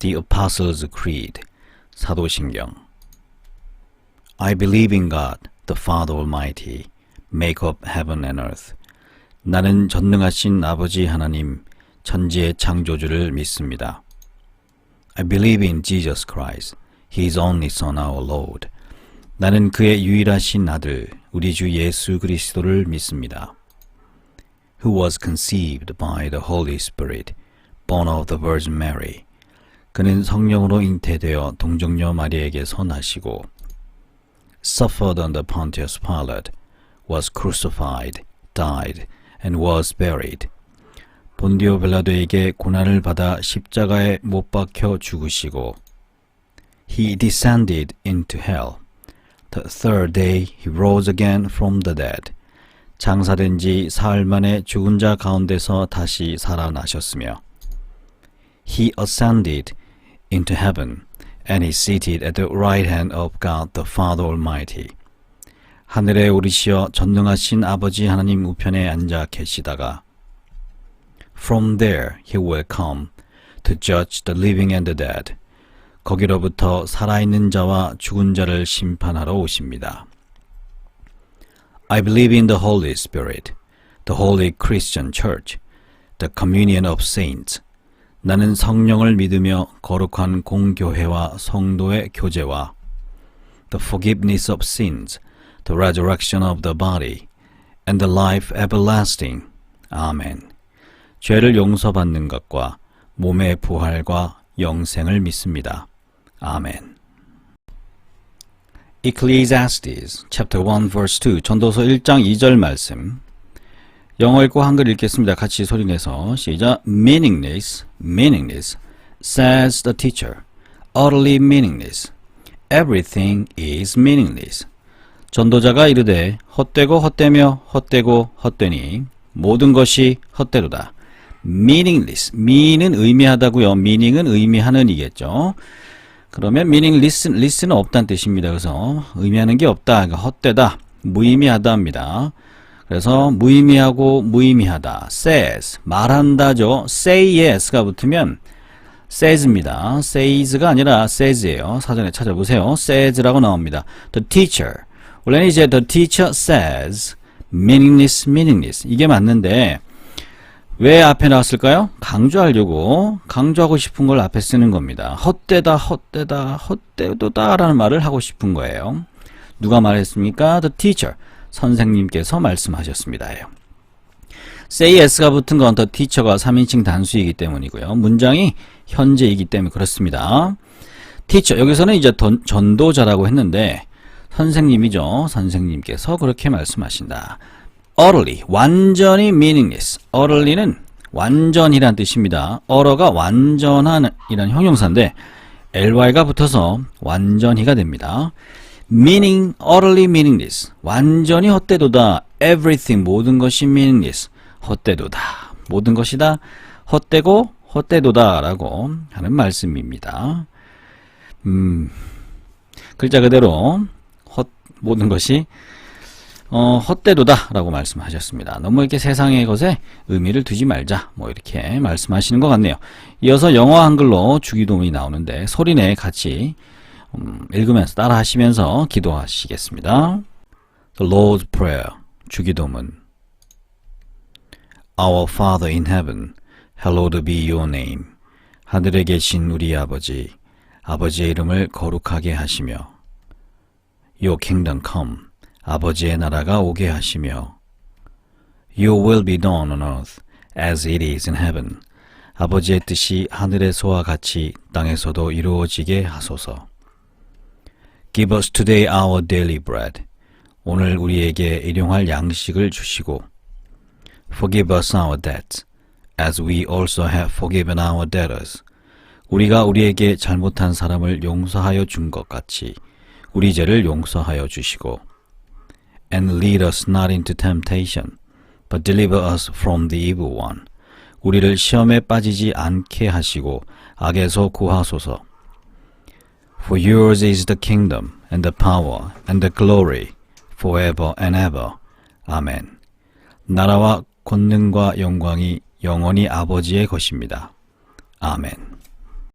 The Apostles' Creed 사도신경 I believe in God, the Father Almighty, make of heaven and earth. 나는 전능하신 아버지 하나님, 천지의 창조주를 믿습니다. I believe in Jesus Christ, His only Son, our Lord. 나는 그의 유일하신 아들, 우리 주 예수 그리스도를 믿습니다. Who was conceived by the Holy Spirit, born of the Virgin Mary. 그는 성령으로 잉태되어 동정녀 마리에게서 나시고 suffered under Pontius Pilate, was crucified, died, and was buried. 본디오 빌라도에게 고난을 받아 십자가에 못 박혀 죽으시고 He descended into hell. The third day he rose again from the dead. 장사된 지 사흘 만에 죽은 자 가운데서 다시 살아나셨으며 He ascended into heaven and is seated at the right hand of God the Father Almighty. 하늘에 오르시어 전능하신 아버지 하나님 우편에 앉아 계시다가 From there he will come to judge the living and the dead. 거기로부터 살아있는 자와 죽은 자를 심판하러 오십니다. I believe in the Holy Spirit, the Holy Christian Church, the communion of saints. 나는 성령을 믿으며 거룩한 공교회와 성도의 교제와 the forgiveness of sins, the resurrection of the body, and the life everlasting. 아멘. 죄를 용서받는 것과 몸의 부활과 영생을 믿습니다. 아멘. Ecclesiastes chapter 1 verse 2 전도서 1장 2절 말씀 영어 읽고 한글 읽겠습니다. 같이 소리 내서 시작 meaningless meaningless says the teacher utterly meaningless everything is meaningless 전도자가 이르되 헛되고 헛되며 헛되고 헛되니 모든 것이 헛되로다 meaningless mean은 의미하다고요 meaning은 의미하는 이겠죠 그러면 meaningless less는 없다는 뜻입니다 그래서 의미하는 게 없다 그러니까 헛되다 무의미하다 합니다 그래서 무의미하고 무의미하다. says. 말한다죠. say yes가 붙으면 says입니다. says가 아니라 says예요. 사전에 찾아보세요. says라고 나옵니다. the teacher. 원래는 이제 the teacher says meaningless meaningless. 이게 맞는데 왜 앞에 나왔을까요? 강조하려고 강조하고 싶은 걸 앞에 쓰는 겁니다. 헛되다 헛되다 헛되도다 라는 말을 하고 싶은 거예요. 누가 말했습니까? The teacher 선생님께서 말씀하셨습니다. say s가 붙은 건 the teacher가 3인칭 단수이기 때문이고요. 문장이 현재이기 때문에 그렇습니다. teacher 여기서는 이제 던, 전도자라고 했는데 선생님이죠. 선생님께서 그렇게 말씀하신다. utterly 완전히 meaningless. utterly는 완전이란 뜻입니다. utter가 완전한 이란 형용사인데 ly가 붙어서 완전히가 됩니다. Meaning utterly meaningless. 완전히 헛되도다. everything 모든 것이 meaningless. 헛되도다. 모든 것이 다 헛되고 헛되도다 라고 하는 말씀입니다. 음, 글자 그대로 헛 모든 것이 어, 헛되도다 라고 말씀하셨습니다. 너무 이렇게 세상의 것에 의미를 두지 말자 뭐 이렇게 말씀하시는 것 같네요. 이어서 영어 한글로 주기도문이 나오는데 소리내 같이 음, 읽으면서 따라 하시면서 기도하시겠습니다. The Lord's Prayer 주기도문 Our Father in Heaven, hallowed be your name. 하늘에 계신 우리 아버지, 아버지의 이름을 거룩하게 하시며 Your kingdom come. 아버지의 나라가 오게 하시며 Your will be done on earth as it is in heaven. 아버지의 뜻이 하늘에서와 같이 땅에서도 이루어지게 하소서. Give us today our daily bread. 오늘 우리에게 일용할 양식을 주시고 Forgive us our debts as we also have forgiven our debtors. 우리가 우리에게 잘못한 사람을 용서하여 준 것 같이 우리 죄를 용서하여 주시고 and lead us not into temptation, but deliver us from the evil one. 우리를 시험에 빠지지 않게 하시고 악에서 구하소서. For yours is the kingdom and the power and the glory forever and ever. 아멘. 나라와 권능과 영광이 영원히 아버지의 것입니다. 아멘.